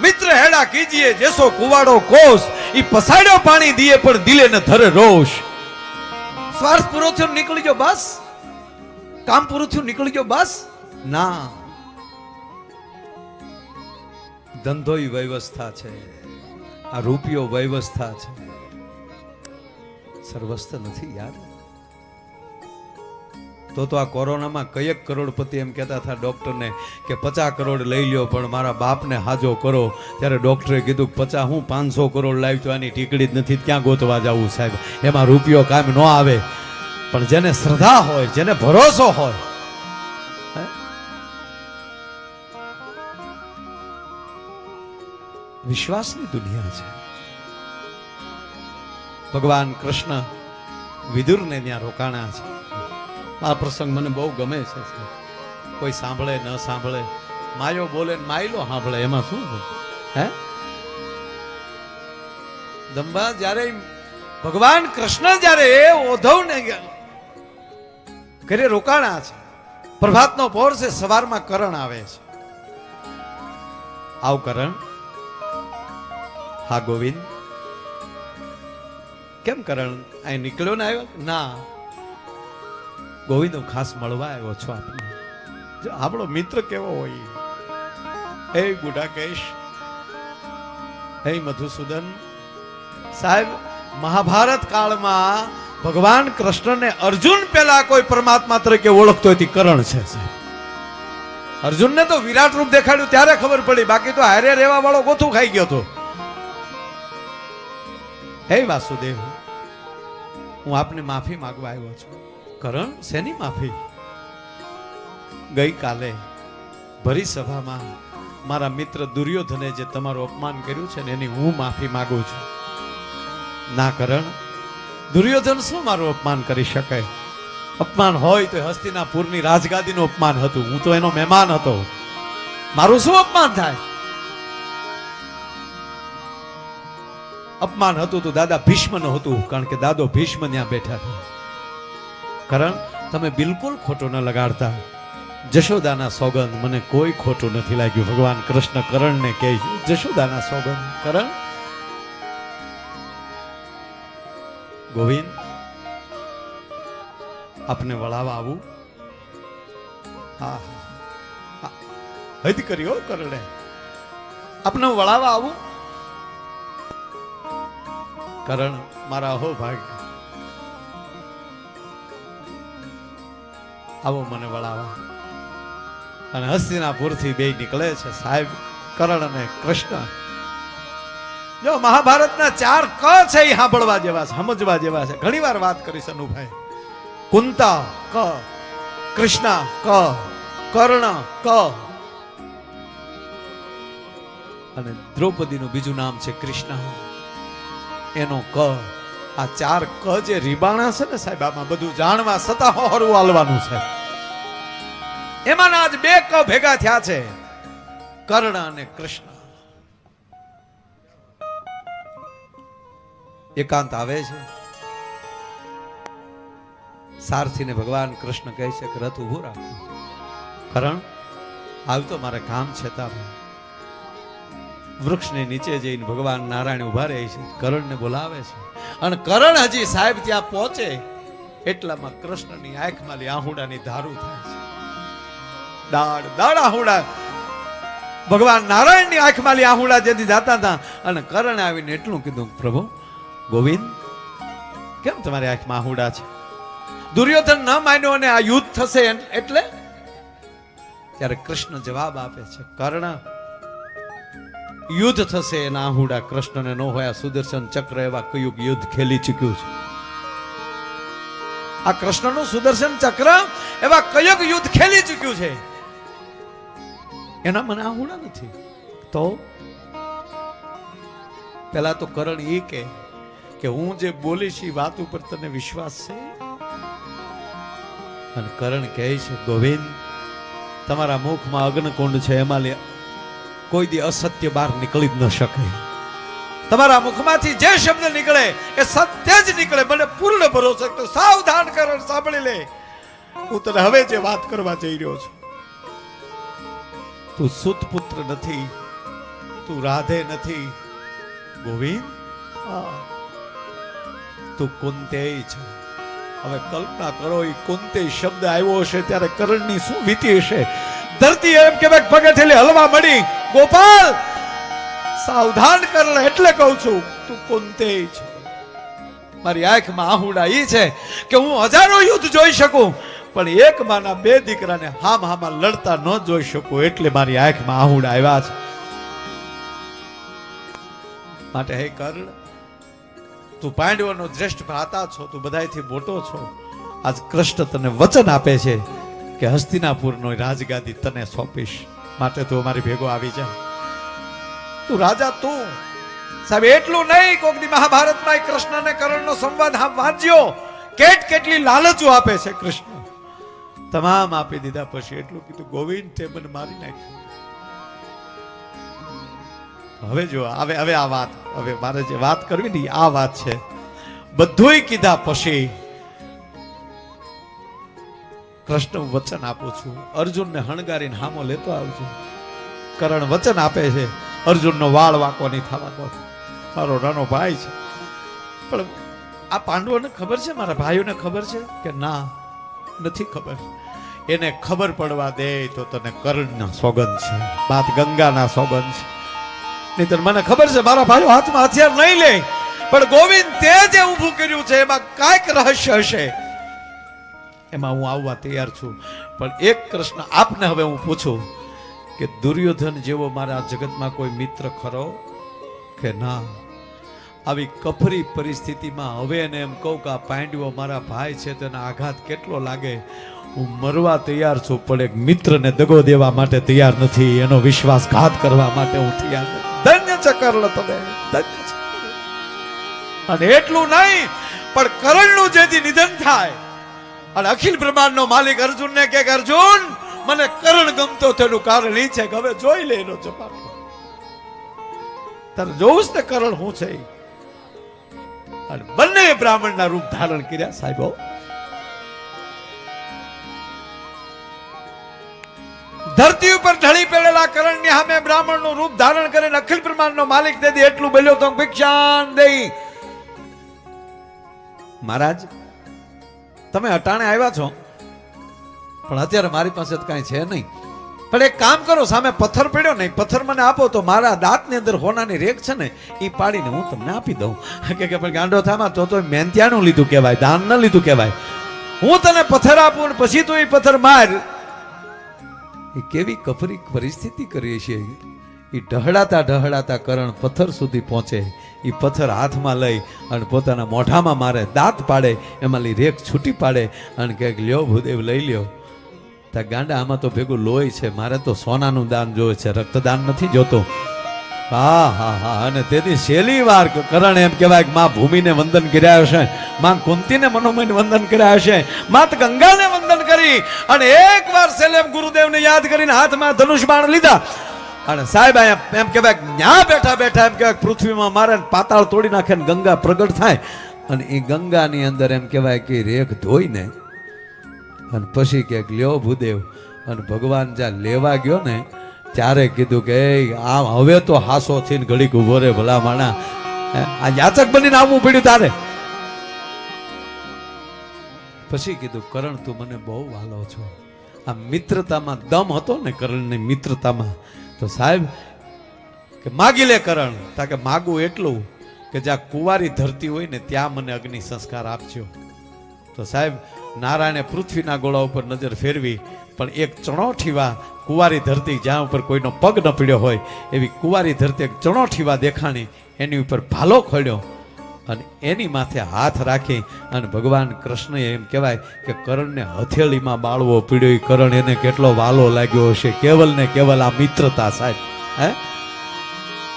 મિત્ર હેડા કીજીએ જેસો કુવાડો કોસ ઈ પસાડ્યો પાણી દીએ પણ દિલે ન ધરે રોષ. સ્વાર્થ પૂરો થયો નીકળી ગયો બસ? કામ પૂરું થયું નીકળી ગયો બસ? ના. ધંધો વ્યવસ્થા છે. આ રૂપિયો વ્યવસ્થા છે. સર્વસ્થ નથી યાર. તો તો આ કોરોનામાં કયેક કરોડપતિ એમ કહેતા હતા ડૉક્ટરને કે પચાસ કરોડ લઈ લ્યો, પણ મારા બાપને હાજો કરો. ત્યારે ડૉક્ટરે કીધું, પચાસ હું પાંચસો કરોડ લાવી તો આની ટીકડી જ નથી, ક્યાં ગોતવા જવું સાહેબ? એમાં રૂપિયો કામ ન આવે. પણ જેને શ્રદ્ધા હોય, જેને ભરોસો હોય વિશ્વાસની દુનિયા છે. ભગવાન કૃષ્ણ વિદુરને ત્યાં રોકાણા છે. આ પ્રસંગ મને બહુ ગમે છે કોઈ સાંભળે, ન સાંભળે. માયો બોલે, માયલો સાંભળે, એમાં શું હે? દંભા જ્યારે ભગવાન કૃષ્ણ જ્યારે ઓધવને ઘરે રોકાણા છે. પ્રભાતનો પોર છે, સવારમાં કરણ આવે છે. આવ કરણ. હા, ગોવિંદ. કેમ કરણ? અહીં નીકળ્યો ને આવ્યો? ના. ગોવિંદ ખાસ મળવા આવ્યો છું આપને આપણો મિત્ર કેવો હોય? હે ગુડાકેશ હે મધુસૂદન. સાહેબ, મહાભારત કાળમાં ભગવાન કૃષ્ણને અર્જુન પેલા કોઈ પરમાત્મા તરીકે ઓળખતો હતી કરણ છે અર્જુનને તો વિરાટ રૂપ દેખાડ્યું, ત્યારે ખબર પડી. બાકી તો હારે રહેવા વાળો ગોથું ખાઈ ગયો હતો હે વાસુદેવ, હું આપને માફી માગવા આવ્યો છું. કરણ શેની માફી? ગઈકાલે ભરી સભામાં મારા મિત્ર દુર્યોધને જે તમારું અપમાન કર્યું છે ને એની હું માફી માગું છું. ના કરણ, દુર્યોધન શું મારું અપમાન કરી શકે? અપમાન હોય તો હસ્તિનાપુરની રાજગાદીનું અપમાન હતું. હું તો એનો મહેમાન હતો. મારું શું અપમાન થાય? અપમાન હતું તો દાદા ભીષ્મનું હતું, કારણ કે દાદો ભીષ્મ ત્યાં બેઠા હતા. કરણ તમે બિલકુલ ખોટું ન લગાડતા. જશોદાના સોગંદ મને કોઈ ખોટું નથી લાગ્યું. ભગવાન કૃષ્ણ કરણને કહે છે, જશોદાના સોગંદ કરણ. ગોવિંદ આપને વળાવા આવું. હદ કર્યો કરણે. આપને વળાવા આવું? કરણ મારા હો ભાગ્ય આવો મને વળાવા. અને હસ્તિનાપુરથી બે નીકળે છે સાહેબ કરણ અને કૃષ્ણ. જો મહાભારતના ચાર ક છે એ સાંભળવા જેવા છે, સમજવા જેવા છે. ઘણી વાર વાત કરીશ અનુભાઈ. કુંતા, ક. કૃષ્ણ, ક. કર્ણ, ક. અને દ્રૌપદીનું બીજું નામ છે કૃષ્ણ. એનો ક. આ ચાર ક જે રીબાણા છે ને સાહેબ, આમાં બધું જાણવા છતાં હોરું હાલવાનું છે. એમાંના આજ બે ક ભેગા થયા છે. કર્ણ અને કૃષ્ણ. એકાંત આવે છે. સારથીને ભગવાન કૃષ્ણ કહે છે કે રથ ઉભું રાખો. કરણ આવતો મારે કામ છે તારું. વૃક્ષની નીચે જઈને ભગવાન નારાયણ ઊભા રહે છે કરણને બોલાવે છે. અને કરણ હજી સાહેબ ત્યાં પહોંચે, એટલામાં કૃષ્ણની આંખમાં આહુડાની ધારું થાય છે. દાડ દાડ આહુડા. ભગવાન નારાયણની આંખમાં આહુડા જેથી જાતા હતા. અને કરણ આવીને એટલું કીધું, પ્રભુ, ગોવિંદ, કેમ તમારી આંખમાં આહુડા છે? દુર્યોધન ન માન્યો અને આ યુદ્ધ થશે એટલે? ત્યારે કૃષ્ણ જવાબ આપે છે, કર્ણ યુદ્ધ થશે એના આહુડા કૃષ્ણને ન હોય સુદર્શન ચક્ર એવા કયું યુદ્ધ ખેલી ચૂક્યું છે. આ કૃષ્ણનું સુદર્શન ચક્ર એવા કયોક યુદ્ધ ખેલી ચૂક્યું છે. એના મને આહુડા નથી. તો પેલા તો કરણ એ કે કે હું જે બોલીશ એ વાત ઉપર તને વિશ્વાસ છે? અને કરણ કહે છે, ગોવિંદ, તમારા મુખમાં અગ્નકુંડ છે, એમાં કોઈ દી અસત્ય બહાર નીકળી જ ન શકે. તમારા મુખમાંથી જે શબ્દ નીકળે એ સત્ય જ નીકળે. મને પૂર્ણ ભરોસો તો સાવધાન કરણ સાંભળી લે. હું તને હવે જે વાત કરવા જઈ રહ્યો છું. તું સુત પુત્ર નથી. તું રાધે નથી. ગોવિંદ? તું કુંતે છે. હવે કલ્પના કરો એ કુંતે શબ્દ આવ્યો હશે ત્યારે કરણની શું વીતી હશે? ધરતી એમ કે પગે ઠેલી હલવા મળી. ગોપાલ, સાવધાન કર એટલે કહું છું, તું કુંતેય છે મારી આંખમાં આહુડા એ છે કે હું હજારો યુદ્ધ જોઈ શકું, પણ એક માના બે દીકરાને હામ હામાં લડતા ન જોઈ શકું એટલે મારી આંખમાં આહુડા આવ્યા છે. માટે હે કર્ણ, તું પાંડવોનો શ્રેષ્ઠ ભ્રાતા છો, તું બધાથી મોટો છો. આજ કૃષ્ણ તને વચન આપે છે. કે હસ્તિનાપુરનો રાજગાદી તને સોંપીશ. માટે તું અમારી ભેગો આવી જા. તું રાજા તું. સાહેબ, એટલું નહીં કોક દી મહાભારતમાં કૃષ્ણ અને કરણનો સંવાદ હા વાંચ્યો. કેટ કેટલી લાલચો આપે છે કૃષ્ણ. તમામ આપી દીધા પછી એટલું કીધું, ગોવિંદ તે મને મારી નાખ્યું. હવે જો, હવે હવે આ વાત, હવે મારે જે વાત કરવી ને આ વાત છે. બધુંય કીધા પછી કૃષ્ણ વચન આપું છું. અર્જુનને હણગારીને હામો લેતો આવજો. કરણ વચન આપે છે, અર્જુનનો વાળ વાંકો નહીં થવા દો. મારો નાનો ભાઈ છે. પણ આ પાંડવોને ખબર છે? મારા ભાઈઓને ખબર છે? કે ના, નથી ખબર. એને ખબર પડવા દે તો તને કર્ણના સોગંદ છે બાત ગંગાના સોગંદ છે. નહીતર મને ખબર છે, મારા ભાઈઓ હાથમાં હથિયાર નહીં લે. પણ ગોવિંદ તે જે ઊભું કર્યું છે, એમાં કાંઈક રહસ્ય હશે. એમાં હું આવવા તૈયાર છું. પણ એક પ્રશ્ન આપને હવે હું પૂછું કે દુર્યોધન જેવો મારા જગતમાં કોઈ મિત્ર ખરો કે ના? આવી કફરી પરિસ્થિતિમાં હવે એને એમ કહું કે આ પાંડવો મારા ભાઈ છે, તેનો આઘાત કેટલો લાગે? હું મરવા તૈયાર છું, પણ એક મિત્રને દગો દેવા માટે તૈયાર નથી. એનો વિશ્વાસઘાત કરવા માટે હું તૈયાર નથી. ધન્ય છે તમે. ધન્ય અને એટલું નહીં, પણ કરણનું જેથી નિધન થાય અને અખિલ બ્રહ્માંડનો માલિક અર્જુનને કે અર્જુન, મને કરણ ગમતો તેનું કારણ એ છે કે હવે જોઈ લે એનો જમાનો તારે જોઉં ને કરણ હું છે અને બંને બ્રાહ્મણના રૂપ ધારણ કર્યા, સાહેબો ધરતી ઉપર ઢળી પડેલા કરણની સામે બ્રાહ્મણનું રૂપ ધારણ કરીને અખિલ બ્રહ્માંડનો માલિક દે એટલું બોલ્યો તો ભિક્ષાન દઈ મહારાજ તમે અટાણે આવ્યા છો. પણ અત્યારે મારી પાસે તો કાંઈ છે નહીં. પણ એક કામ કરો, સામે પથ્થર પડ્યો ને પથ્થર મને આપો તો મારા દાંતની અંદર હોનાની રેક છે ને એ પાડીને હું તમને આપી દઉં. કે કે પણ ગાંડો થામાં તો તો મેંત્યાનું લીધું કહેવાય, દાન ન લીધું કહેવાય. હું તને પથ્થર આપું ને પછી તું એ પથ્થર માર. એ કેવી કફરી પરિસ્થિતિ કરીએ છીએ. એ ઢહડાતા ઢહડાતા કરણ પથ્થર સુધી પહોંચે. એ પથ્થર હાથમાં લઈ અને પોતાના મોઢામાં મારે દાંત પાડે એમાંની રેખ છૂટી પાડે અને કહે લ્યો ભૂદેવ લઈ લ્યો. ત્યાં ગાંડા, આમાં તો ભેગું લોહી છે, મારે તો સોનાનું દાન જોવે છે, રક્તદાન નથી જોતો. હા હા હા, અને તેથી છેલ્લી વાર કરણ એમ કહેવાય કે માં ભૂમિને વંદન કર્યા હશે, માં કુંતીને મનોમય વંદન કર્યા હશે માત ગંગાને વંદન કરી અને એક વાર સેલેમ ગુરુદેવને યાદ કરીને હાથમાં ધનુષ બાણ લીધા. અને સાહેબ, એમ કહેવાય ન્યા બેઠા બેઠા એમ કહેવાય પૃથ્વીમાં મારે પાતાળ તોડી નાખે ને ગંગા પ્રગટ થાય. અને એ ગંગાની અંદર એમ કહેવાય કે રેખ ધોઈને અને પછી કે લ્યો ભૂદેવ. અને ભગવાન જ્યાં લેવા ગયો ને, ત્યારે કીધું કે આમ હવે તો હાસો થઈને ઘડીક ઊભો રે ભલા માણા આ યાચક બનીને આવવું પડ્યું તારે. પછી કીધું, કરણ, તું મને બહુ વાલો છો. આ મિત્રતામાં દમ હતો ને કરણની મિત્રતામાં. તો સાહેબ, કે માગી લે કરણ, તા કે માગું એટલું કે જ્યાં કુંવારી ધરતી હોય ને ત્યાં મને અગ્નિ સંસ્કાર આપજો. તો સાહેબ, નારાયણે પૃથ્વીના ગોળા ઉપર નજર ફેરવી, પણ એક ચણોઠીવા કુંવારી ધરતી જ્યાં ઉપર કોઈનો પગ ન પીડ્યો હોય, એવી કુંવારી ધરતી એક ચણોઠીવા દેખાણી એની ઉપર ભાલો ખોડ્યો અને એની માથે હાથ રાખી અને ભગવાન કૃષ્ણએ એમ કહેવાય કે કરણને હથેળીમાં બાળવો પીડ્યો કરણ એને કેટલો વાલો લાગ્યો હશે? કેવલ ને કેવલ આ મિત્રતા સાહેબ, હે?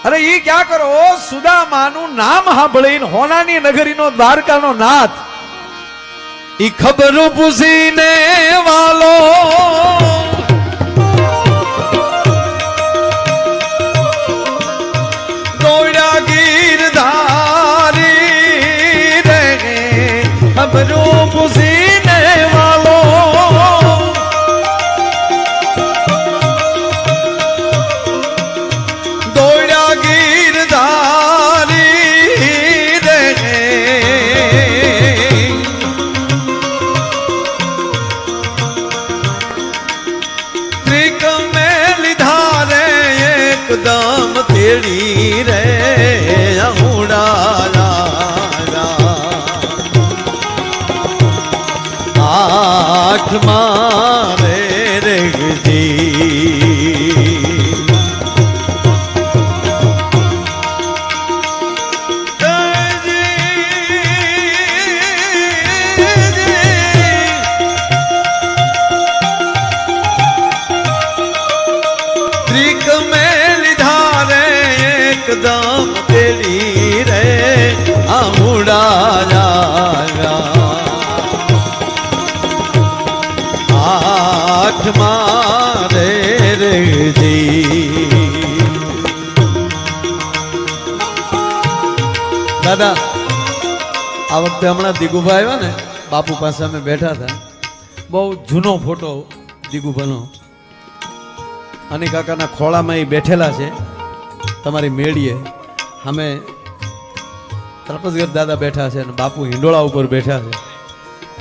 અરે એ ક્યાં કરો? સુદામાનું નામ સાંભળીને હોનાની નગરીનો દ્વારકાનો નાથ. ઈ ખબર પૂછીને વાલો आत्मा દાદા, આ વખતે હમણાં દિગુભા આવ્યા ને, બાપુ પાસે અમે બેઠા હતા. બહુ જૂનો ફોટો દિગુભાનો અને કાકાના ખોળામાં એ બેઠેલા છે, તમારી મેળીએ. અમે તરપસગર દાદા બેઠા છે અને બાપુ હિંડોળા ઉપર બેઠા છે.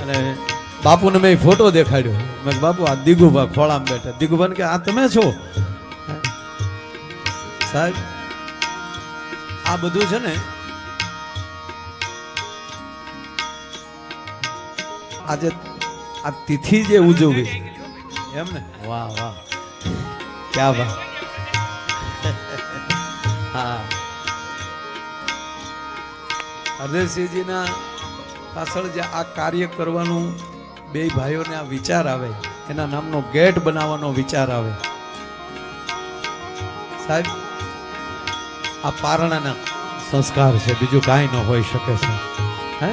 અને બાપુને મેં ફોટો દેખાડ્યો. મેં બાપુ, આ દિગુભા ખોળામાં બેઠા. દિગુભાને કે, આ તમે છો? સાહેબ, આ બધું છે ને આજે આ તિથિ જે ઉજવવી એમ ને? વાહ વાહ. ક્યાં વાહ હા. હરદેવસિંહજીના પાછળ જે આ કાર્ય કરવાનું બે ભાઈઓને આ વિચાર આવે એના નામનો ગેટ બનાવવાનો વિચાર આવે. સાહેબ આ પારણાના સંસ્કાર છે બીજું કાંઈ ન હોઈ શકે છે હે?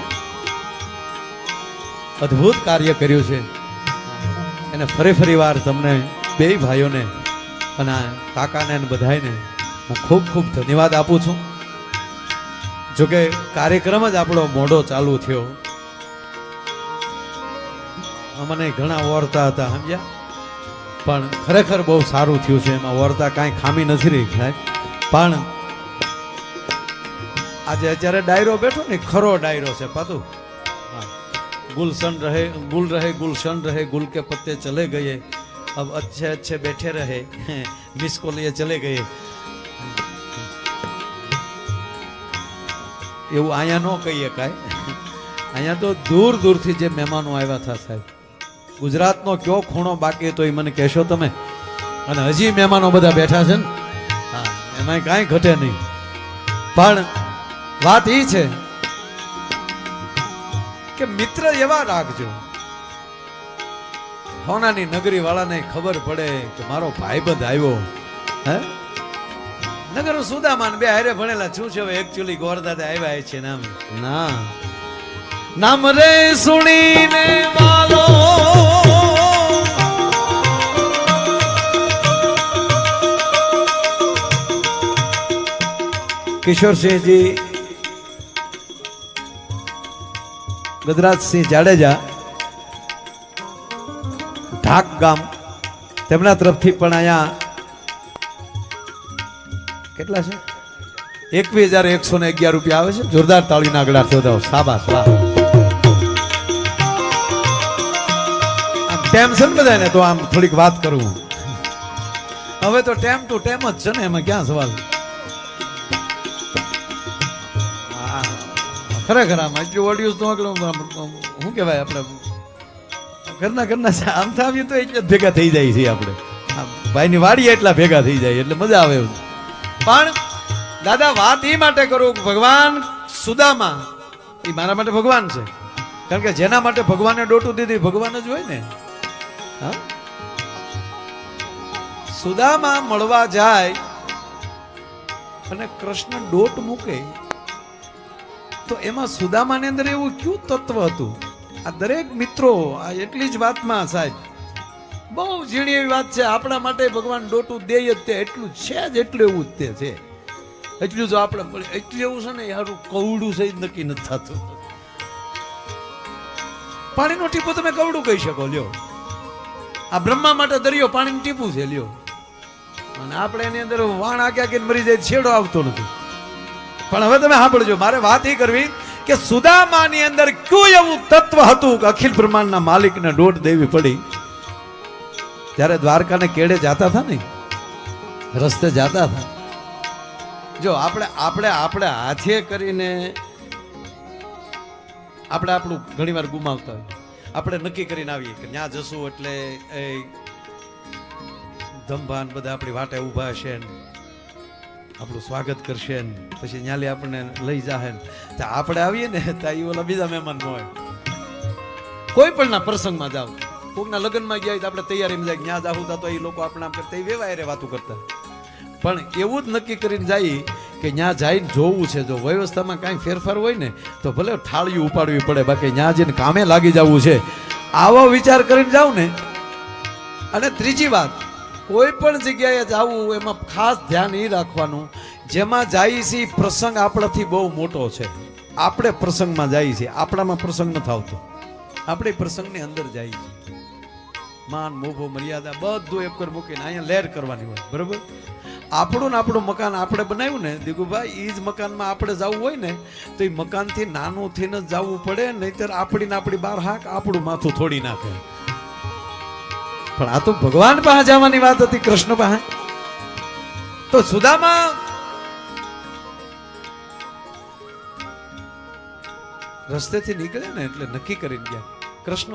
અદ્ભુત કાર્ય કર્યું છે. એને ફરી ફરી વાર તમને બે ભાઈઓને અને કાકાને અને બધાને હું ખૂબ ખૂબ ધન્યવાદ આપું છું. જોકે કાર્યક્રમ જ આપણો મોડો ચાલુ થયો. અમને ઘણા ઓરતા હતા સમજ્યા? પણ ખરેખર બહુ સારું થયું છે. એમાં વર્તા કાંઈ ખામી નથી રહી સાહેબ. પણ આજે અત્યારે ડાયરો બેઠો ને, ખરો ડાયરો છે પાતું હા गुलशन रहे गुल रहे गुलशन रहे गुल के पत्ते चले गए अब अच्छे अच्छे बैठे रहे मिस को लिए चले गए એવું અહીંયા ન કહીએ કાંઈ અહીંયા તો દૂર દૂરથી જે મહેમાનો આવ્યા હતા સાહેબ ગુજરાતનો કયો ખૂણો બાકી તો એ મને કહેશો તમે અને હજી મહેમાનો બધા બેઠા છે ને હા એમાં કાંઈ ઘટે નહીં પણ વાત એ છે કે મિત્ર એવા રાખજો. હોનાની નગરી વાળાને ખબર પડે કે મારો ભાઈબંધ આવ્યો. હે? નગર સુદામાન બે હારે ભણેલા શું છે એકચ્યુઅલી ગોરદાદા આવ્યા છે નામ. ના. નામ રે સુણીને વાલો. કિશોરસિંહજી ગજરાજસિંહ જાડેજા, ઢાક ગામ, તેમના તરફથી પણ અહીંયા કેટલા છે? એકવીસ હજાર એકસો ને અગિયાર રૂપિયા આવે છે. જોરદાર તાળીના આગળ શોધાવો સાબાસ વાહ. ટેમ છે ને બધાને તો આમ થોડીક વાત કરું. હવે તો ટેમ ટુ ટેમ જ છે ને, એમાં ક્યાં સવાલ? ખરેખર આમ એટલું ઓડિયન્સ તો શું કહેવાય આપણે? ઘરના ઘરના. આમ થાવીએ તો એટલે ભેગા થઈ જાય છે આપણે. ભાઈની વાડી એટલા ભેગા થઈ જાય, એટલે મજા આવે પણ દાદા, વાત એ માટે કરું ભગવાન સુદામા એ મારા માટે ભગવાન છે. કારણ કે જેના માટે ભગવાને ડોટું દીધી, ભગવાન જ હોય ને. હા? સુદામા મળવા જાય અને કૃષ્ણ ડોટ મૂકે તો એમાં સુદામાની અંદર એવું કયું તત્વ હતું? આ દરેક મિત્રો, આ એટલી જ વાતમાં સાહેબ, બહુ ઝીણી એવી વાત છે. આપણા માટે ભગવાન ડોટું દે જ તે, એટલું છે જ એટલું એવું જ તે છે. એટલું જો આપણે એટલું એવું છે ને યારું કવડું સહિત નક્કી નથી થતું. પાણીનો ટીપો તમે કવડું કહી શકો, લ્યો. આ બ્રહ્મા માટે દરિયો પાણીનું ટીપું છે, લ્યો. અને આપણે એની અંદર વાણ આગ્યા કે મરી જાય, છેડો આવતો નથી. પણ હવે તમે સાંભળજો, મારે વાત એ કરવી કે સુદામાની અંદર કયું એવું તત્વ હતું કે અખિલ બ્રહ્માંડના માલિકને દોઢ દેવી પડી? જ્યારે દ્વારકાને કેડે જાતા હતા ને? રસ્તે જાતા હતા. જો, આપણે આપણે આપણે હાથે કરીને આપણે આપણું ઘણીવાર ગુમાવતા હોય. આપણે નક્કી કરીને આવીએ કે ત્યાં જશું એટલે, એ ધમભાન બધા આપણી વાટે ઊભા હશે ને. આપણું સ્વાગત કરશે પછી ન્યાલી આપણને લઈ જાહે આપણે આવીએ ને, તો એ ઓલા બીજા મહેમાન હોય. કોઈ પણ ના પ્રસંગમાં જાવ કોકના લગ્નમાં ગયા તો આપણે તૈયારીમાં જાય. ન્યા જાવું તો એ લોકો આપણે કરતા એ વેવાય રે વાતું કરતા. પણ એવું જ નક્કી કરીને જાય કે ત્યાં જઈને જોવું છે. જો વ્યવસ્થામાં કાંઈ ફેરફાર હોય ને, તો ભલે થાળીયું ઉપાડવી પડે. બાકી ત્યાં જઈને કામે લાગી જવું છે. આવો વિચાર કરીને જાવ ને. અને ત્રીજી વાત કોઈ પણ જગ્યાએ જવું, એમાં ખાસ ધ્યાન એ રાખવાનું. જેમાં જાય છે પ્રસંગ આપણાથી બહુ મોટો છે. આપણે પ્રસંગમાં જઈએ છીએ આપણામાં પ્રસંગ નથી આવતો આપણે પ્રસંગની અંદર જઈએ છીએ માન, મોભો, મર્યાદા બધું એક પર મૂકીને અહીંયા લહેર કરવાની હોય. બરાબર? આપણું ને આપણું મકાન આપણે બનાવ્યું ને, દીકુભાઈ એ જ મકાનમાં આપણે જવું હોય ને, તો એ મકાનથી નાનું થઈને જ જવું પડે, નહીતર આપણી ને આપણી બાર હાક આપણું માથું થોડી નાખે. પણ આ તો ભગવાન પાસે જવાની વાત હતી, કૃષ્ણ પાસે. તો સુદામા રસ્તેથી નીકળે ને એટલે નક્કી કરીને ગયા. કૃષ્ણ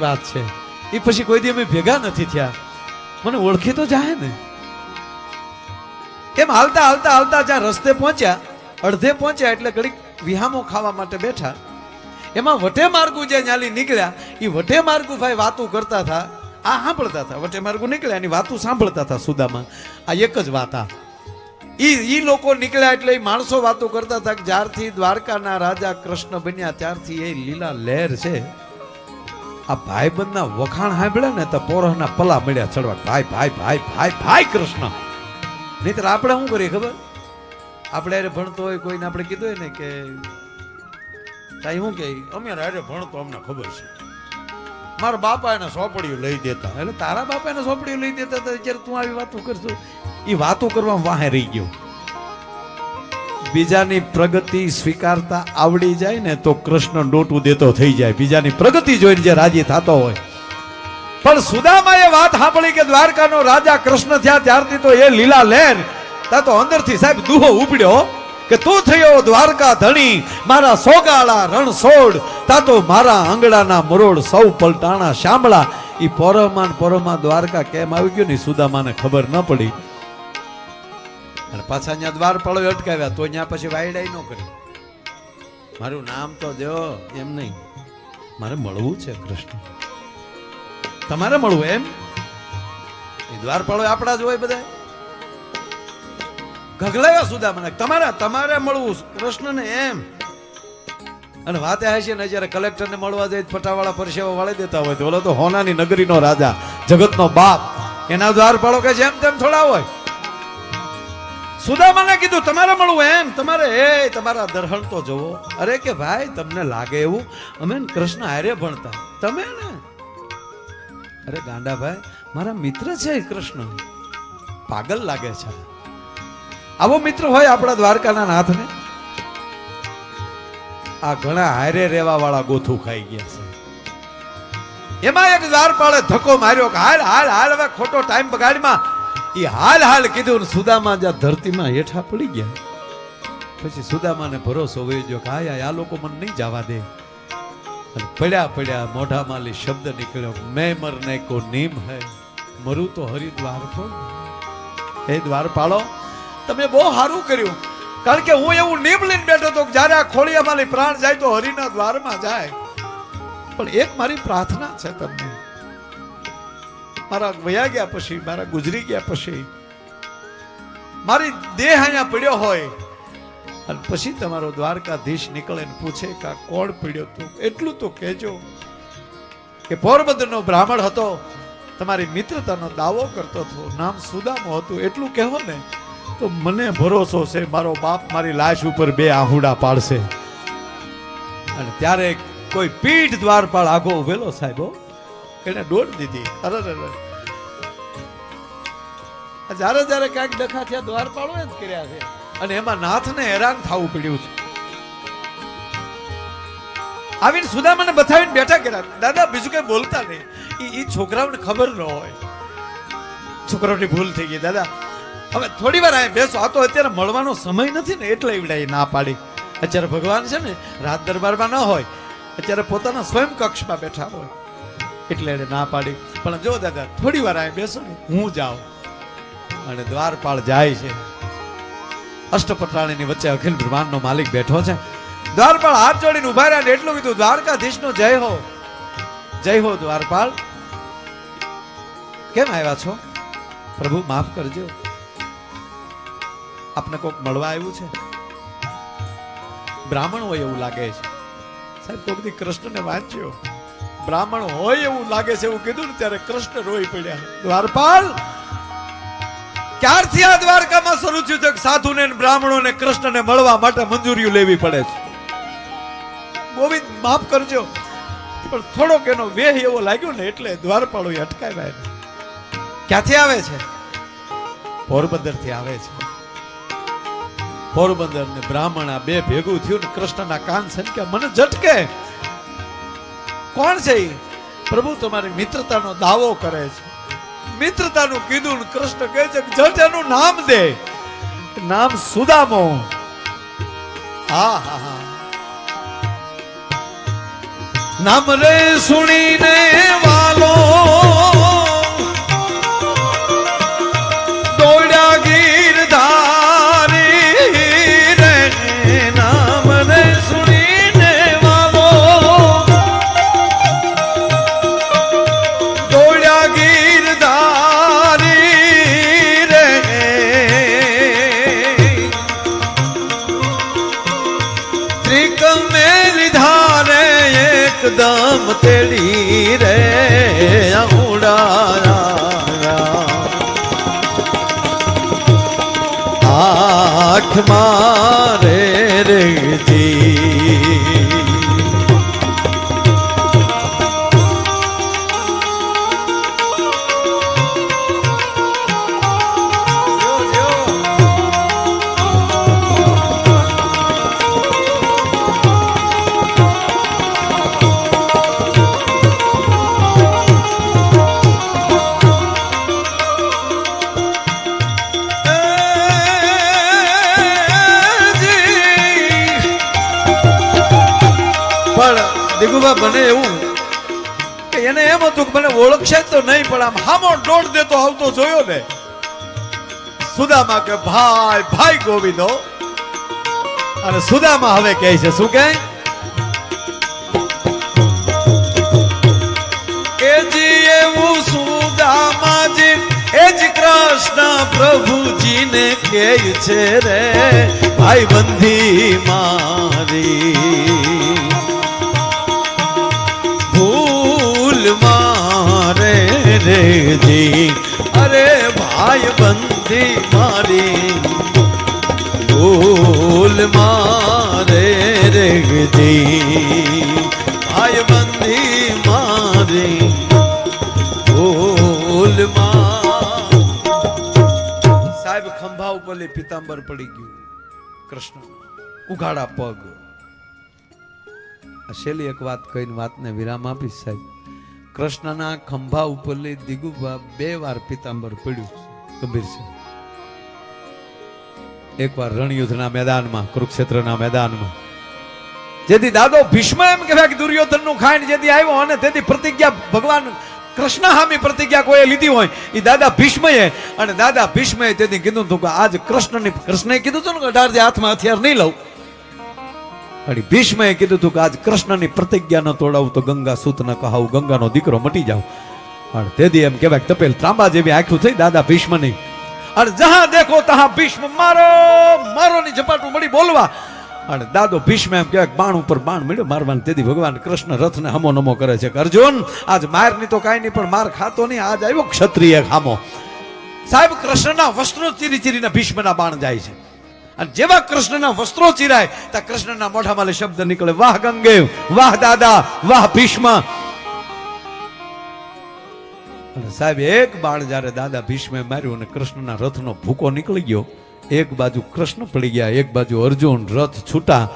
વાત છે. એ પછી કોઈ દી અમે ભેગા નથી થયા. મને ઓળખી તો જાય ને. એમ હાલતા હાલતા હાલતા જ્યાં રસ્તે પહોંચ્યા, અડધે પહોંચ્યા એટલે ઘડીક વિહામો ખાવા માટે બેઠા. એમાં વટે માર્ગુ જે ન્યાલી નીકળ્યા એ વટે માર્ગુ ભાઈ વાતું કરતા હતા આ સાંભળતા હતા વટે માર્ગુ નીકળ્યા, એની વાતું સાંભળતા હતા સુદામાં. આ એક જ વાત આ. એ એ લોકો નીકળ્યા એટલે એ માણસો વાતો કરતા હતા કે જ્યારથી દ્વારકાના રાજા કૃષ્ણ બન્યા, ત્યારથી એ લીલા લહેર છે. આ ભાઈબંધના વખાણ સાંભળ્યા ને તો પોરહના પલા મળ્યા ચડવા. ભાઈ ભાઈ ભાઈ ભાઈ ભાઈ કૃષ્ણ. નહીતર આપણે શું કરીએ ખબર? આપણે ભણતો હોય, કોઈને આપણે કીધું હોય ને કે તાઈ શું કે, અમે અરે ભણતો, અમને ખબર છે. મારા બાપા એને સોપડીઓ લઈ દેતા. એટલે તારા બાપા એને સોપડીઓ લઈ દેતા હતા જ્યારે તું આવી વાતો કરશો? એ વાતો કરવા વાહે રહી ગયો. બીજાની પ્રગતિ સ્વીકારતા આવડી જાય ને તો કૃષ્ણ ડોટું દેતો થઈ જાય. બીજાની પ્રગતિ જોઈને જે રાજી થતો હોય. પણ સુદામા એ વાત સાંભળી કે દ્વારકાનો રાજા કૃષ્ણ થયા ત્યારથી તો એ લીલા લેન તા તો અંદરથી સાહેબ દુહો ઉપડ્યો. કે તું થયો દ્વારકા ધણી, મારા સોગાળા રણસોડ તા તો મારા આંગળાના મરોડ, સૌ પલટાણા શામળા. એ પરમાન પરમા દ્વારકા કેમ આવી ગયો ને સુદામાને ખબર ન પડી. અને પાછા અહીંયા દ્વારપાળો અટકાવ્યા, તો ત્યાં પછી વાયડાઈ ન કરી. મારું નામ તો દો, એમ નહીં. મારે મળવું છે, કૃષ્ણ. તમારે મળવું એમ? એ દ્વારપાળો આપણા જ હોય બધા ગગલાયા મને. તમારે તમારે મળવું કૃષ્ણને એમ. અને વાત એ છે ને, જ્યારે કલેક્ટરને મળવા જાય ફટાવાળા પરસેવા વાળી દેતા હોય. તો તો હોનાની નગરીનો રાજા, જગતનો બાપ. એના દ્વારપાળો કે જેમ તેમ થોડા હોય. સુદામાને કીધું, તમારે મળવું એમ. તમારે, એ, તમારા દર્હણ તો જુઓ અરે કે ભાઈ, તમને લાગે એવું? અમે કૃષ્ણ હારે ભણતા. તમે ને? અરે ગાંડા ભાઈ, મારા મિત્ર છે કૃષ્ણ. પાગલ લાગે છે. આવો મિત્ર હોય આપણા દ્વારકાના નાથને. આ ઘણા હારે રેવા વાળા ગોથું ખાઈ ગયા છે. એમાં એક દ્વારપાળે ધક્કો માર્યો કે હાલ હાલ હાલ હવે ખોટો ટાઈમ બગાડમાં એ હાલ હાલ કીધું સુદામા જ્યાં ધરતીમાં હેઠા પડી ગયા. પછી સુદામાને ભરોસો વહી ગયો કે હાય, આ લોકો મને નહીં જવા દે. અને પડ્યા પડ્યા મોઢામાં લી શબ્દ નીકળ્યો મેં મરને કો નીમ હૈ મરું તો હરિદ્વાર પર એ દ્વારપાળો તમે બહુ સારું કર્યું. કારણ કે હું એવું નીમ લઈને બેઠો હતો જ્યારે આ ખોળિયામાં પ્રાણ જાય તો હરિના દ્વારમાં જાય. પણ એક મારી પ્રાર્થના છે તમને. મારા વયા ગયા પછી, મારા ગુજરી ગયા પછી, મારી દેહ અહીંયા પીડ્યો હોય. અને પછી તમારો દ્વારકાધીશ નીકળે ને પૂછે કે આ કોણ પીડ્યો તું? એટલું તો કહેજો કે પોરબંદરનો બ્રાહ્મણ હતો. તમારી મિત્રતાનો દાવો કરતો હતો. નામ સુદામો હતું. એટલું કહેવો ને તો મને ભરોસો છે, મારો બાપ મારી લાશ ઉપર બે આહુડા પાડશે. અને ત્યારે કોઈ પીઠ દ્વારપાળ આગો ઉભેલો સાહેબો એને દોડ દીધી. અરે અરે. જ્યારે જ્યારે કાંઈક ડખા થયા, દ્વારપાળો જ કર્યા છે. અને એમાં નાથને હેરાન થવું પડ્યું છે. આવીને સુદામાને બતાવીને બેઠા કર્યા. દાદા, બીજું કઈ બોલતા નહીં. ઈ છોકરાઓને ખબર ન હોય. છોકરાઓની ભૂલ થઈ ગઈ. દાદા હવે થોડી વાર અહીં બેસો. આ તો અત્યારે મળવાનો સમય નથી ને, એટલે એવડા ના પાડી. અત્યારે ભગવાન છે ને, રાત દરબારમાં ન હોય, અત્યારે પોતાના સ્વયં કક્ષમાં બેઠા હોય, એટલે એને ના પાડી. પણ જો દાદા, થોડી વાર આ બેસો ને, હું જાઉં. અને દ્વારપાળ જાય છે. અષ્ટપટાણીની વચ્ચે અખિલ બ્રહ્માંડનો માલિક બેઠો છે. દ્વારપાળ હાથ જોડીને ઊભા રહ્યા એટલું કીધું, દ્વારકાધીશનો જય હો. જય હો દ્વારપાળ. કેમ આવ્યા છો? પ્રભુ, માફ કરજો. આપને કોક મળવા આવ્યું છે? બ્રાહ્મણ હોય એવું લાગે છે. સાહેબ, કોક દી કૃષ્ણને વાંચ્યો. બ્રાહ્મણ હોય એવું લાગે છે એવું કીધું ને ત્યારે કૃષ્ણ રોઈ પડ્યા. દ્વારપાલ, ક્યારથી આ દ્વારકામાં શરૂ થયું છે સાધુને બ્રાહ્મણોને કૃષ્ણને મળવા માટે મંજૂરીઓ લેવી પડે છે? ગોવિંદ, માફ કરજો. પણ થોડોક એનો વેહ એવો લાગ્યો ને એટલે દ્વારપાળો અટકાવ્યા ક્યાંથી આવે છે? પોરબંદરથી આવે છે. પોરબંદર ને બ્રાહ્મણ આ બે ભેગું થયું ને કૃષ્ણના કાન સંખ્યા મને ઝટકે. કોણ છે પ્રભુ તમારી મિત્રતાનો દાવો કરે છે. મિત્રતાનું કીધું કૃષ્ણ કહે છે જટ એનું નામ દે. નામ સુદામો. હા હા હા. નામ રે સુણીને વાલો. મારે રે જી. આમ હામો દોડ દેતો આવતો જોયો ને. સુદામા કે, ભાઈ ભાઈ ગોવિંદો. અને સુદામા હવે કહે છે, શું કહે એ જી એવું સુદામાજી એ કૃષ્ણ પ્રભુજીને કહે છે રે ભાઈ બંધી મારી. જી. અરે ભાઈ બંધી મારી ભૂલ મારે રે ભાઈ બંધી મારી ભૂલ સાહેબ, ખંભા ઉપર પિતાંબર પડી ગયું. કૃષ્ણ, ઉઘાડા પગ. છેલ્લી એક વાત કહીને વાતને વિરામ આપીશ સાહેબ. કૃષ્ણના ખંભા ઉપરલી દિગુબા બે વાર પિતાંબર પડ્યું ગંભીર છે. એકવાર રણયુદ્ધના મેદાનમાં, કુરુક્ષેત્રના મેદાનમાં. જેથી દાદો ભીષ્મ એમ કહેવાય કે દુર્યોધનનું ખાઈને જેથી આવ્યો અને તેથી પ્રતિજ્ઞા ભગવાન કૃષ્ણ હામી પ્રતિજ્ઞા કોઈ લીધી હોય એ દાદા ભીષ્મએ. અને દાદા ભીષ્મએ તેથી કીધું હતું કે આજ કૃષ્ણની, કૃષ્ણએ કીધું હતું ને કે અઢાર હાથમાં હથિયાર નહીં લઉં. અને ભીષ્મએ કીધું હતું કે આજ કૃષ્ણની પ્રતિજ્ઞા ન તોડાવું તો ગંગા સૂત ન કહાવું, ગંગાનો દીકરો મટી જાઉં. અને તેથી એમ કહેવાય કે તપેલ ત્રાંબા જેવી આંખું થઈ દાદા ભીષ્મની. અને જહાં દેખો તહાં ભીષ્મ, મારો મારો ની ઝપાટું મળી બોલવા. અને દાદો ભીષ્મ એમ કહેવાય બાણ ઉપર બાણ મળ્યો મારવાનું. તેથી ભગવાન કૃષ્ણ રથને હમો નમો કરે છે કે અર્જુન, આજ મારની તો કાંઈ નહીં, પણ માર ખાતો નહીં, આજ આવ્યો ક્ષત્રિય ખામો. સાહેબ, કૃષ્ણના વસ્ત્રો ચીરી ચીરીને ભીષ્મના બાણ જાય છે. અને જેવા કૃષ્ણના વસ્ત્રો ચીરાય, ત્યાં કૃષ્ણના મોઢામાં શબ્દ નીકળે, વાહ ગંગે વાહ દાદા, વાહ ભીષ્મ. સાહેબ, એક બાણ જ્યારે દાદા ભીષ્મે માર્યું અને કૃષ્ણના રથનો ભૂકો નીકળી ગયો, એક બાજુ કૃષ્ણ પડી ગયા, એક બાજુ અર્જુન રથ છૂટા.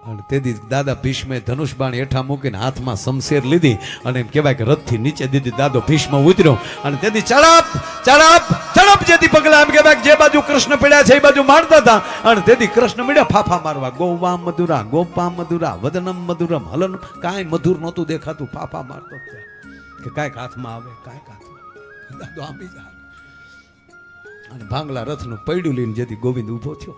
અને તેથી દાદા ભીષ્મે ધનુષ બાણ હેઠા મૂકીને હાથમાં શમશેર લીધી અને એમ કહેવાય કે રથથી નીચે દીધી દાદો ભીષ્મ ઉતર્યો. અને તેથી ચડપ ચડપ જેથી પગલા એમ કહેવાય જે બાજુ કૃષ્ણ પીડ્યા છે એ બાજુ મારતા હતા. અને તેથી કૃષ્ણ મળ્યા ફાફા મારવા. ગોવા મધુરા, ગોપા મધુરા, વદનમ મધુરમ હલન કાંઈ મધુર નહોતું દેખાતું, ફાફા મારતો કે કાંઈક હાથમાં આવે, કાંઈક હાથમાં. દાદો આંબી જાય અને ભાંગલા રથનું પૈડું લઈને જેથી ગોવિંદ ઊભો થયો.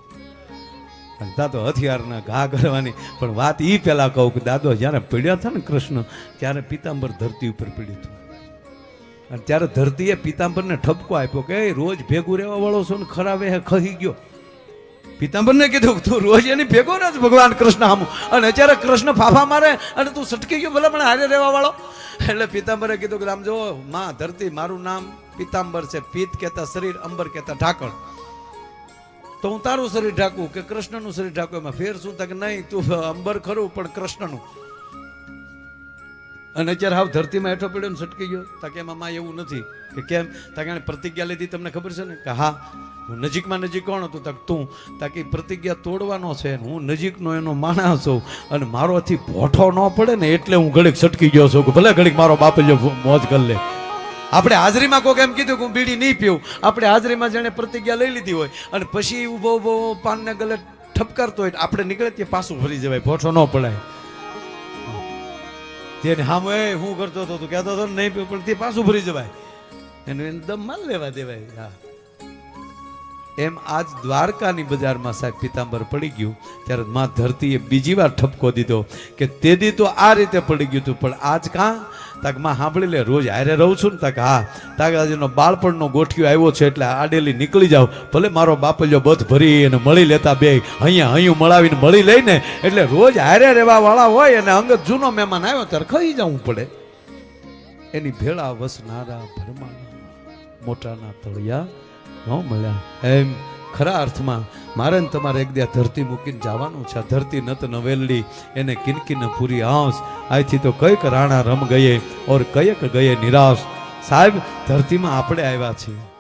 અને દાદો હથિયારના ઘા કરવાની. પણ વાત એ પહેલાં કહું કે દાદો જ્યારે પીડ્યા હતા ને કૃષ્ણ, ત્યારે પિતાંબર ધરતી ઉપર પીડ્યું હતું. અને ત્યારે ધરતીએ પિતાંબરને ઠપકો આપ્યો કે રોજ ભેગું રહેવા વાળો છો ને ખરાવે હે ખહી ગયો. પિતાંબરને કીધું, તું રોજ એની ભેગો ને જ ભગવાન કૃષ્ણ આમ અને અત્યારે કૃષ્ણ ફાફા મારે અને તું સટકી ગયો, ભલે પણ હારે રહેવા વાળો. એટલે પિતાંબરે કીધું કે આમ જો માં, ધરતી મારું નામ પિતાંબર છે. પીત કહેતા શરીર, અંબર કહેતા ઢાંકણ. તો હું તારું શરીર ઢાંકું કે કૃષ્ણનું શરીર ઢાંકું? એમાં ફેર શું થાય કે નહીં? તું અંબર ખરું, પણ કૃષ્ણનું. અને અત્યારે હાવ ધરતીમાં હેઠો પડ્યો ને છટકી ગયો. તાકે એમાં માં એવું નથી કે કેમ? તાકે પ્રતિજ્ઞા લીધી તમને ખબર છે ને? કે હા, હું નજીકમાં નજીક કોણ હતું? તક તું. તાકે પ્રતિજ્ઞા તોડવાનો છે હું નજીકનો એનો માણસ છું. અને મારોથી ભોઠો ન પડે ને એટલે હું ઘડીક છટકી ગયો છું. કે ભલે ઘડીક મારો બાપ જો મોજ કરી લે. આપણે હાજરીમાં કોક એમ કીધું કે હું બીડી નહીં પીવું આપણે હાજરીમાં જેણે પ્રતિજ્ઞા લઈ લીધી હોય અને પછી ઊભો ઊભો પાનને ગલે ઠપકારતો હોય, આપણે નીકળે ત્યાં પાછું ફરી જવાય. ભોઠો ન પડાય. તેને હામે હું કરતો હતો, તું કહેતો હતો, નહીં, પણ તે પાછું ફરી જવાય. એનું એને દમ માલ લેવા દેવાય, હા. એમ આજ દ્વારકાની બજારમાં સાહેબ પિતાંબર પડી ગયું, ત્યારે માં ધરતીએ બીજી વાર ઠપકો દીધો કે તે દી તો આ રીતે પડી ગયું હતું, પણ આજ કાં તાકમાં સાંભળી લે રોજ હારે રહું છું ને તાક, હા તાક આજનો બાળપણનો ગોઠિયો આવ્યો છે એટલે આડેલી નીકળી જાવ ભલે મારો બાપલ્યો બધ ભરી અને મળી લેતા બે, અહીંયા અહીંયું મળાવીને મળી લઈને, એટલે રોજ હારે રહેવા વાળા હોય અને અંગત જૂનો મહેમાન આવ્યો ત્યારે ખાઈ જવું પડે. એની ભેળા વસનારા ભરમાના મોટાના તળિયા ન મળ્યા. એમ ખરા અર્થમાં મારે ને તમારે એક દે ધરતી મૂકીને જવાનું છે. ધરતી નત નવેલી એને કિનકિન પૂરી આંસ. આથી તો કંઈક રાણા રમ ગયે ઓર કયક ગયે નિરાશ. સાહેબ, ધરતીમાં આપણે આવ્યા છીએ.